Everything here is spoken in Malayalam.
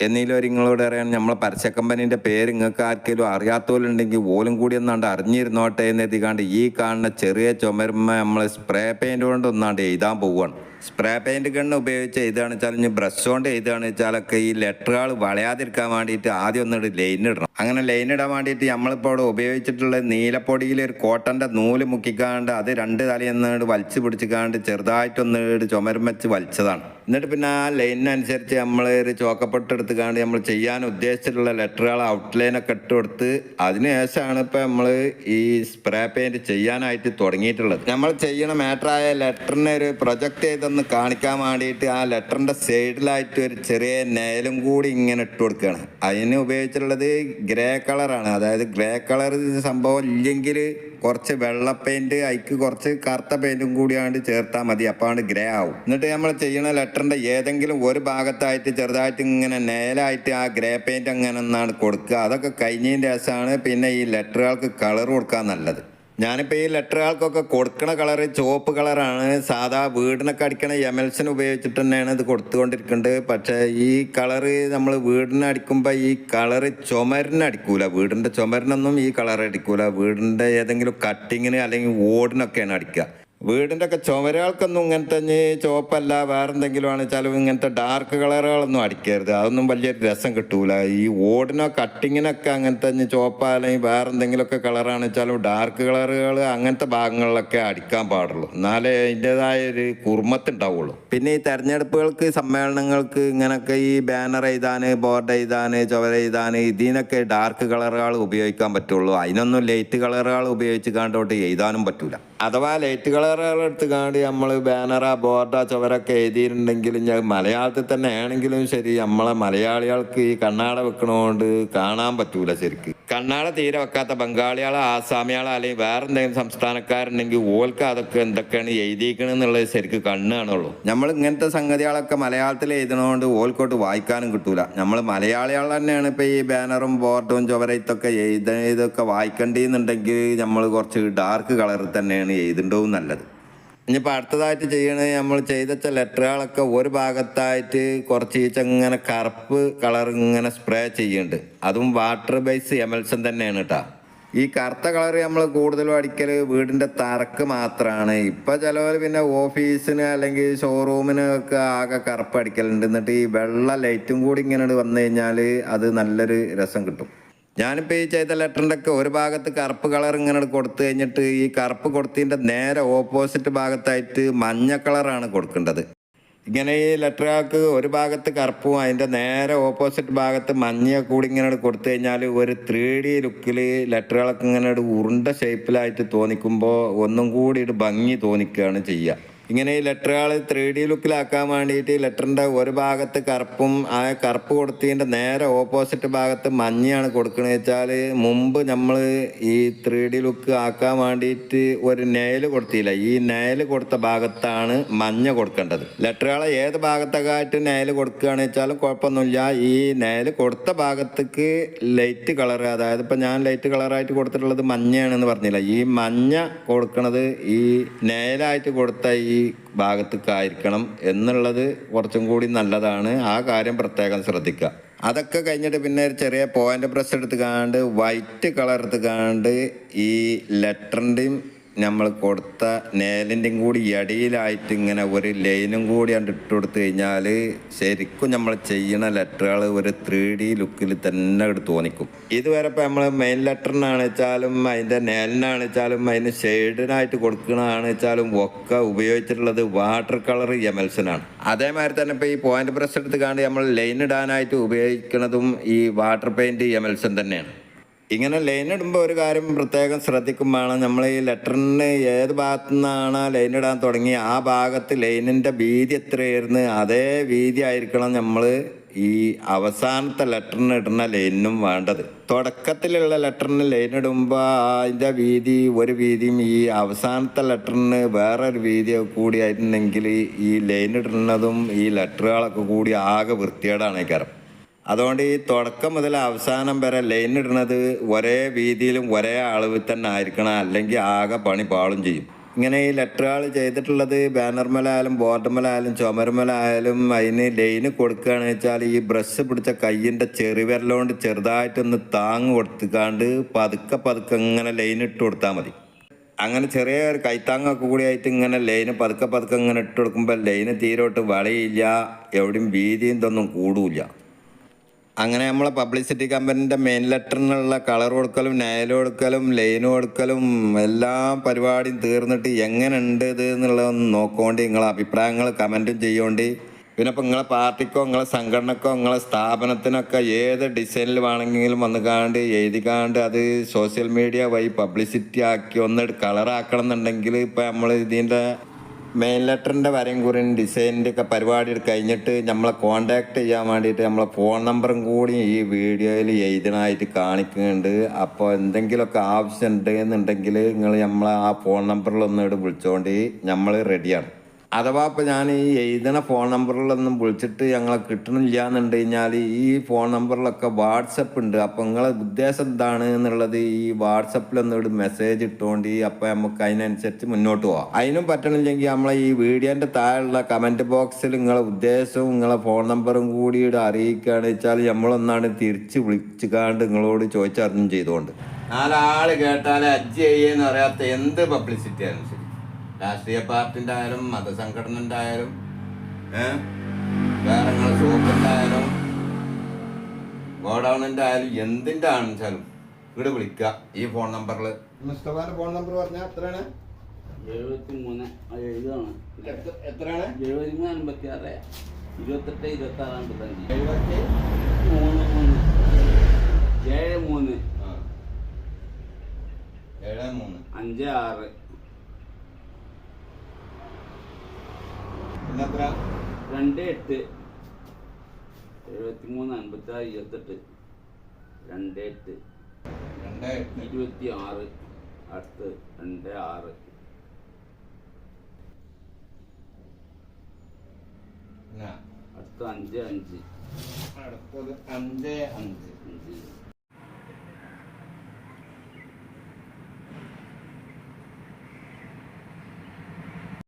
എന്നീലും ഒരു അറിയാൻ നമ്മളെ പരസ്യ കമ്പനീന്റെ പേര് നിങ്ങൾക്ക് ആർക്കെങ്കിലും അറിയാത്തവരുണ്ടെങ്കിൽ ഓലും കൂടി ഒന്നാണ്ട് അറിഞ്ഞിരുന്നോട്ടെ എന്ന് എത്തിക്കാണ്ട് ഈ കാണുന്ന ചെറിയ ചുമരുമ്മ നമ്മൾ സ്പ്രേ പെയിന്റ് കൊണ്ട് ഒന്നാണ്ട് എഴുതാൻ പോവുകയാണ് സ്പ്രേ പെയിന്റ് ഗണ്ണ് ഉപയോഗിച്ച് എഴുതാന്ന് വെച്ചാൽ ഇനി ബ്രഷ് കൊണ്ട് എഴുതാന്ന് വെച്ചാലൊക്കെ ഈ ലെറ്ററുകൾ വളയാതിരിക്കാൻ വേണ്ടിയിട്ട് ആദ്യം ഒന്ന് ലൈൻ ഇടണം. അങ്ങനെ ലൈൻ ഇടാൻ വേണ്ടിയിട്ട് നമ്മളിപ്പോൾ ഇവിടെ ഉപയോഗിച്ചിട്ടുള്ള നീലപ്പൊടിയിൽ ഒരു കോട്ടന്റെ നൂൽ മുക്കിക്കാണ്ട് അത് രണ്ട് തലയൊന്നിട്ട് വലിച്ചു പിടിച്ചിക്കാണ്ട് ചെറുതായിട്ടൊന്ന് ചുമരുമച്ച് വലിച്ചതാണ്. എന്നിട്ട് പിന്നെ ആ ലൈനിനനുസരിച്ച് നമ്മൾ ഒരു ചോക്കപ്പെട്ട് എടുത്തുകാണ്ട് നമ്മൾ ചെയ്യാൻ ഉദ്ദേശിച്ചിട്ടുള്ള ലെറ്ററുകൾ ഔട്ട് ഔട്ട്ലൈനൊക്കെ ഇട്ട് കൊടുത്ത് അതിനുശേഷമാണ് ഇപ്പോൾ നമ്മൾ ഈ സ്പ്രേ പെയിന്റ് ചെയ്യാനായിട്ട് തുടങ്ങിയിട്ടുള്ളത്. നമ്മൾ ചെയ്യണ മാറ്ററായ ലെറ്ററിനെ ഒരു പ്രൊജക്റ്റ് ചെയ്തൊന്ന് കാണിക്കാൻ വേണ്ടിയിട്ട് ആ ലെറ്ററിന്റെ സൈഡിലായിട്ട് ഒരു ചെറിയ നെയിലും കൂടി ഇങ്ങനെ ഇട്ട് കൊടുക്കുകയാണ്. അതിന് ഉപയോഗിച്ചിട്ടുള്ളത് ഗ്രേ കളറാണ് അതായത് ഗ്രേ കളർ സംഭവം ഇല്ലെങ്കിൽ കുറച്ച് വെള്ള പെയിന്റ് അതിക്ക് കുറച്ച് കറുത്ത പെയിന്റും കൂടിയാണ്ട് ചേർത്താൽ മതി. അപ്പോൾ ഗ്രേ ആവും. എന്നിട്ട് നമ്മൾ ചെയ്യുന്ന ലെറ്ററിന്റെ ഏതെങ്കിലും ഒരു ഭാഗത്തായിട്ട് ചെറുതായിട്ട് ഇങ്ങനെ നേലായിട്ട് ആ ഗ്രേ പെയിന്റ് അങ്ങനെ ഒന്നാണ് കൊടുക്കുക. അതൊക്കെ കഴിഞ്ഞതിന്റെ രസമാണ് പിന്നെ ഈ ലെറ്ററുകൾക്ക് കളർ കൊടുക്കാൻ നല്ലത്. ഞാനിപ്പോൾ ഈ ലെറ്ററുകൾക്കൊക്കെ കൊടുക്കണ കളറ് ചുവപ്പ് കളറാണ് സാധാ വീടിനൊക്കെ അടിക്കണ എമൽസിന് ഉപയോഗിച്ചിട്ട് തന്നെയാണ് ഇത് കൊടുത്തുകൊണ്ടിരിക്കുന്നത് പക്ഷേ ഈ കളറ് നമ്മൾ വീടിന് അടിക്കുമ്പോൾ ഈ കളറ് ചുമരിന് അടിക്കൂല. വീടിന്റെ ചുമരിനൊന്നും ഈ കളർ അടിക്കൂല. വീടിന്റെ ഏതെങ്കിലും കട്ടിങ്ങിന് അല്ലെങ്കിൽ ഓടിനൊക്കെയാണ് അടിക്കുക വീടിന്റെ ഒക്കെ ചുമരുകൾക്കൊന്നും ഇങ്ങനത്തെ ചുവപ്പല്ല വേറെന്തെങ്കിലും ആണ് വെച്ചാലും ഇങ്ങനത്തെ ഡാർക്ക് കളറുകളൊന്നും അടിക്കരുത്. അതൊന്നും വലിയൊരു രസം കിട്ടൂല. ഈ ഓടിനോ കട്ടിങ്ങിനൊക്കെ അങ്ങനത്തെ ചുവപ്പ അല്ലെങ്കിൽ വേറെ എന്തെങ്കിലുമൊക്കെ കളറാണ് വെച്ചാലും ഡാർക്ക് കളറുകൾ അങ്ങനത്തെ ഭാഗങ്ങളിലൊക്കെ അടിക്കാൻ പാടുള്ളൂ. എന്നാലേ അതിന്റെതായ ഒരു കുർമ്മത്തുണ്ടാവുള്ളൂ പിന്നെ ഈ തെരഞ്ഞെടുപ്പുകൾക്ക് സമ്മേളനങ്ങൾക്ക് ഇങ്ങനൊക്കെ ഈ ബാനർ എഴുതാൻ ബോർഡ് എഴുതാൻ ചുവര എഴുതാൻ ഇതിനൊക്കെ ഡാർക്ക് കളറുകൾ ഉപയോഗിക്കാൻ പറ്റുള്ളൂ. അതിനൊന്നും ലൈറ്റ് കളറുകൾ ഉപയോഗിച്ച് കണ്ടോട്ട് എഴുതാനും പറ്റൂല. അഥവാ ലൈറ്റ് കളറുകൾ എടുത്ത് കാണ്ടി നമ്മൾ ബാനറാ ബോർഡാ ചുവരൊക്കെ എഴുതിയിട്ടുണ്ടെങ്കിൽ ഞാൻ മലയാളത്തിൽ തന്നെ ആണെങ്കിലും ശരി നമ്മളെ മലയാളികൾക്ക് ഈ കണ്ണാട വെക്കണോണ്ട് കാണാൻ പറ്റൂല ശരിക്ക്. കണ്ണാട തീരെ വെക്കാത്ത ബംഗാളികളോ ആസാമികളോ അല്ലെങ്കിൽ വേറെ എന്തെങ്കിലും സംസ്ഥാനക്കാരുണ്ടെങ്കിൽ ഓൽക്ക് അതൊക്കെ എന്തൊക്കെയാണ് എഴുതിയിരിക്കണെന്നുള്ളത് ശരിക്ക് കണ്ണാണുള്ളൂ. നമ്മൾ ഇങ്ങനത്തെ സംഗതികളൊക്കെ മലയാളത്തിൽ എഴുതണോണ്ട് ഓൽക്കോട്ട് വായിക്കാനും കിട്ടൂല. നമ്മൾ മലയാളികൾ തന്നെയാണ് ഇപ്പൊ ഈ ബാനറും ബോർഡും ചുവരത്തൊക്കെ എഴുത ഇതൊക്കെ വായിക്കേണ്ടിന്നുണ്ടെങ്കിൽ നമ്മൾ കുറച്ച് ഡാർക്ക് കളറിൽ തന്നെയാണ് എഴുതിണ്ടോ നല്ലത്. ഇനിയിപ്പോൾ അടുത്തതായിട്ട് ചെയ്യണത് നമ്മൾ ചെയ്തച്ച ലെറ്ററുകളൊക്കെ ഒരു ഭാഗത്തായിട്ട് കുറച്ച് ഇങ്ങനെ കറുപ്പ് കളർ ഇങ്ങനെ സ്പ്രേ ചെയ്യുന്നുണ്ട് അതും വാട്ടർ ബേസ് എമൽസൺ തന്നെയാണ് കേട്ടോ ഈ കറുത്ത കളർ നമ്മൾ കൂടുതലും അടിക്കൽ വീടിന്റെ തറക്ക് മാത്രമാണ് ഇപ്പം ചിലവർ പിന്നെ ഓഫീസിന് അല്ലെങ്കിൽ ഷോറൂമിനൊക്കെ ആകെ കറുപ്പ് അടിക്കലുണ്ട്. എന്നിട്ട് ഈ വെള്ള ലൈറ്റും കൂടി ഇങ്ങനെ വന്നു കഴിഞ്ഞാൽ അത് നല്ലൊരു രസം കിട്ടും. ഞാനിപ്പോൾ ഈ ചെയ്ത ലെറ്ററിന്റെ ഒക്കെ ഒരു ഭാഗത്ത് കറുപ്പ് കളർ ഇങ്ങനെ കൊടുത്തു കഴിഞ്ഞിട്ട് ഈ കറുപ്പ് കൊടുത്തതിന്റെ നേരെ ഓപ്പോസിറ്റ് ഭാഗത്തായിട്ട് മഞ്ഞ കളറാണ് കൊടുക്കേണ്ടത്. ഇങ്ങനെ ഈ ലെറ്ററുകൾക്ക് ഒരു ഭാഗത്ത് കറുപ്പും അതിന്റെ നേരെ ഓപ്പോസിറ്റ് ഭാഗത്ത് മഞ്ഞ കൂടി ഇങ്ങനെ കൊടുത്തു കഴിഞ്ഞാൽ ഒരു ത്രീ ഡി ലുക്കിൽ ലെറ്ററുകളൊക്കെ ഇങ്ങനെ ഒരു ഉരുണ്ട ഷേപ്പിലായിട്ട് തോന്നിക്കുമ്പോൾ ഒന്നും കൂടി ഒരു ഭംഗി തോന്നിക്കുകയാണ് ചെയ്യുക ഇങ്ങനെ ഈ ലെറ്ററുകൾ ത്രീ ഡി ലുക്കിലാക്കാൻ വേണ്ടിയിട്ട് ലെറ്ററിന്റെ ഒരു ഭാഗത്ത് കറുപ്പും ആ കറുപ്പ് കൊടുത്തതിന്റെ നേരെ ഓപ്പോസിറ്റ് ഭാഗത്ത് മഞ്ഞയാണ് കൊടുക്കണമെന്ന് വെച്ചാൽ മുമ്പ് നമ്മൾ ഈ ത്രീ ഡി ലുക്ക് ആക്കാൻ വേണ്ടിയിട്ട് ഒരു നെയൽ കൊടുത്തില്ല. ഈ നെയൽ കൊടുത്ത ഭാഗത്താണ് മഞ്ഞ കൊടുക്കേണ്ടത്. ലെറ്ററുകളെ ഏത് ഭാഗത്തൊക്കെയായിട്ട് നെയൽ കൊടുക്കുകയാണ് വെച്ചാലും കുഴപ്പമൊന്നുമില്ല. ഈ നെയൽ കൊടുത്ത ഭാഗത്തേക്ക് ലൈറ്റ് കളർ അതായത് ഇപ്പം ഞാൻ ലൈറ്റ് കളറായിട്ട് കൊടുത്തിട്ടുള്ളത് മഞ്ഞയാണെന്ന് പറഞ്ഞില്ല. ഈ മഞ്ഞ കൊടുക്കുന്നത് ഈ നെയലായിട്ട് കൊടുത്ത ഈ ഭാഗത്തേക്കായിരിക്കണം എന്നുള്ളത് കുറച്ചും കൂടി നല്ലതാണ്. ആ കാര്യം പ്രത്യേകം ശ്രദ്ധിക്കുക. അതൊക്കെ കഴിഞ്ഞിട്ട് പിന്നെ ഒരു ചെറിയ പോയിന്റ് ബ്രഷ് എടുത്ത് കാണ്ട് വൈറ്റ് കളർ എടുത്ത് കാണ്ട് ഈ ലെറ്ററിന്റെയും നമ്മൾ കൊടുത്ത നേലിന്റെയും കൂടി ഇടയിലായിട്ട് ഇങ്ങനെ ഒരു ലൈനും കൂടി കണ്ട് ഇട്ട് കൊടുത്തു കഴിഞ്ഞാൽ ശരിക്കും നമ്മൾ ചെയ്യുന്ന ലെറ്ററുകൾ ഒരു ത്രീ ഡി ലുക്കിൽ തന്നെ അങ്ങട് തോന്നിക്കും. ഇതുവരെ ഇപ്പം നമ്മൾ മെയിൻ ലെറ്ററിനാണ് വെച്ചാലും അതിന്റെ നേലിനാണ് വെച്ചാലും അതിന് ഷെയ്ഡിനായിട്ട് കൊടുക്കണതാണ് വെച്ചാലും ഒക്കെ ഉപയോഗിച്ചിട്ടുള്ളത് വാട്ടർ കളർ എമൽസനാണ് അതേമാതിരി തന്നെ ഇപ്പോൾ ഈ പോയിന്റ് ബ്രഷ് എടുത്ത് കാണ്ട് നമ്മൾ ലൈൻ ഇടാനായിട്ട് ഉപയോഗിക്കുന്നതും ഈ വാട്ടർ പെയിന്റ് എമൽസൻ തന്നെയാണ്. ഇങ്ങനെ ലൈൻ ഇടുമ്പോൾ ഒരു കാര്യം പ്രത്യേകം ശ്രദ്ധിക്കുമ്പോഴാണ് നമ്മൾ ഈ ലെറ്ററിന് ഏത് ഭാഗത്തു നിന്നാണ് ലൈൻ ഇടാൻ തുടങ്ങി ആ ഭാഗത്ത് ലൈനിന്റെ വീതി എത്രയായിരുന്നു? അതേ വീതി ആയിരിക്കണം നമ്മൾ ഈ അവസാനത്തെ ലെറ്ററിന് ഇടുന്ന ലൈനും വേണ്ടത്. തുടക്കത്തിലുള്ള ലെറ്ററിന് ലൈൻ ഇടുമ്പോൾ അതിന്റെ വീതി ഒരു വീതിയും ഈ അവസാനത്തെ ലെറ്ററിന് വേറൊരു വീതി കൂടി ആയിട്ടുണ്ടെങ്കിൽ ഈ ലൈൻ ഇടുന്നതും ഈ ലെറ്ററുകളൊക്കെ കൂടി ആകെ വൃത്തികേടാണ്. കാരണം അതുകൊണ്ട് ഈ തുടക്കം മുതൽ അവസാനം വരെ ലൈൻ ഇടുന്നത് ഒരേ വീതിയിലും ഒരേ അളവിൽ തന്നെ ആയിരിക്കണം. അല്ലെങ്കിൽ ആകെ പണി പാളും ചെയ്യും. ഇങ്ങനെ ഈ ലെറ്ററുകൾ ചെയ്തിട്ടുള്ളത് ബാനർമലായാലും ബോർഡർമലായാലും ചുമരുമലായാലും അതിന് ലൈന് കൊടുക്കുകയാണെന്ന് വെച്ചാൽ ഈ ബ്രഷ് പിടിച്ച കയ്യിന്റെ ചെറുവിരലുകൊണ്ട് ചെറുതായിട്ടൊന്ന് താങ് കൊടുത്തുകാണ്ട് പതുക്കെ പതുക്കെ ഇങ്ങനെ ലൈൻ ഇട്ട് കൊടുത്താൽ മതി. അങ്ങനെ ചെറിയ ഒരു കൈത്താങ്ങൊക്കെ കൂടി ആയിട്ട് ഇങ്ങനെ ലൈന് പതുക്കെ പതുക്കെ ഇങ്ങനെ ഇട്ട് കൊടുക്കുമ്പോൾ ലൈന് തീരോട്ട് വളയില്ല എവിടെയും വീതിയും ഇതൊന്നും കൂടൂല അങ്ങനെ നമ്മളെ പബ്ലിസിറ്റി കമ്പനീന്റെ മെയിൻ ലെറ്ററിനുള്ള കളർ കൊടുക്കലും നയൽ കൊടുക്കലും ലൈൻ കൊടുക്കലും എല്ലാ പരിപാടിയും തീർന്നിട്ട് എങ്ങനെ ഉണ്ട് ഇത് എന്നുള്ളതൊന്ന് നോക്കുകൊണ്ട് നിങ്ങളെ അഭിപ്രായങ്ങൾ കമന്റും ചെയ്യുകൊണ്ട് പിന്നെ ഇപ്പം നിങ്ങളെ പാർട്ടിക്കോ നിങ്ങളെ സംഘടനക്കോ നിങ്ങളെ സ്ഥാപനത്തിനൊക്കെ ഏത് ഡിസൈനിൽ വേണമെങ്കിലും വന്ന് കാണ്ട് എഴുതി കാണ്ട് അത് സോഷ്യൽ മീഡിയ വഴി പബ്ലിസിറ്റി ആക്കി ഒന്ന് കളറാക്കണം എന്നുണ്ടെങ്കിൽ ഇപ്പം നമ്മൾ ഇതിന്റെ മെയിൻ ലെറ്ററിന്റെ വരയും കുറിയും ഡിസൈനിന്റെ ഒക്കെ പരിപാടി കഴിഞ്ഞിട്ട് നമ്മളെ കോണ്ടാക്ട് ചെയ്യാൻ വേണ്ടിയിട്ട് നമ്മളെ ഫോൺ നമ്പറും കൂടി ഈ വീഡിയോയിൽ എഴുതണമായിട്ട് കാണിക്കുന്നുണ്ട്. അപ്പോൾ എന്തെങ്കിലുമൊക്കെ ആവശ്യമുണ്ട് എന്നുണ്ടെങ്കിൽ നിങ്ങൾ നമ്മളെ ആ ഫോൺ നമ്പറിലൊന്നും ഇവിടെ വിളിച്ചുകൊണ്ട് നമ്മൾ റെഡിയാണ് അഥവാ ഇപ്പോൾ ഞാൻ ഈ എഴുതണ ഫോൺ നമ്പറിലൊന്നും വിളിച്ചിട്ട് ഞങ്ങളെ കിട്ടണില്ല എന്നുണ്ട് കഴിഞ്ഞാൽ ഈ ഫോൺ നമ്പറിലൊക്കെ വാട്സപ്പ് ഉണ്ട്. അപ്പോൾ നിങ്ങളെ ഉദ്ദേശം എന്താണ് എന്നുള്ളത് ഈ വാട്സപ്പിലൊന്നും ഒരു മെസ്സേജ് ഇട്ടുകൊണ്ട് അപ്പോൾ നമുക്ക് അതിനനുസരിച്ച് മുന്നോട്ട് പോവാം. അതിനും പറ്റണില്ലെങ്കിൽ നമ്മളെ ഈ വീഡിയോന്റെ താഴെയുള്ള കമന്റ് ബോക്സിൽ നിങ്ങളെ ഉദ്ദേശവും നിങ്ങളെ ഫോൺ നമ്പറും കൂടി അറിയിക്കുകയാണെന്ന് വെച്ചാൽ നമ്മളൊന്നാണ് തിരിച്ച് വിളിച്ചുകാണ്ട് നിങ്ങളോട് ചോദിച്ചറിഞ്ഞും ചെയ്തുകൊണ്ട്. നാലാൾ കേട്ടാലേ അജ്ജ് ചെയ്യുന്ന അറിയാത്ത എന്ത് പബ്ലിസിറ്റി ആണ് ശരി രാഷ്ട്രീയ പാർട്ടിന്റെ ആയാലും മതസംഘടനന്റെ ആയാലും ഏഹ് വേറെ സോപ്പിന്റെ ആയാലും ഗോഡൗണിന്റെ ആയാലും എന്തിന്റെ ആണെച്ചാലും ഇവിടെ വിളിക്കുക. ഈ ഫോൺ നമ്പറിൽ മുസ്തഫാന്റെ ഫോൺ നമ്പർ പറഞ്ഞാൽ എത്രയാണ്? എഴുപത്തി മൂന്ന് എഴുതാണ്. എത്രയാണ്? എഴുപത്തി മൂന്ന് അൻപത്തി ആറ് ഇരുപത്തെട്ട് ഇരുപത്തി ആറ് അമ്പത്തഞ്ച് എഴുപത്തി? മൂന്ന് മൂന്ന്. ഏഴ് മൂന്ന്. ഏഴ് മൂന്ന്. അഞ്ച് ആറ്. എത്ര രണ്ട് എട്ട് എഴുപത്തി മൂന്ന് അൻപത്തി ആറ് ഇരുപത്തെട്ട്. രണ്ട് എട്ട്. രണ്ട് ഇരുപത്തി ആറ് അടുത്ത് രണ്ട് ആറ്. അടുത്ത അഞ്ച് അഞ്ച്. അടുത്തത് അഞ്ച് അഞ്ച്. അഞ്ച്.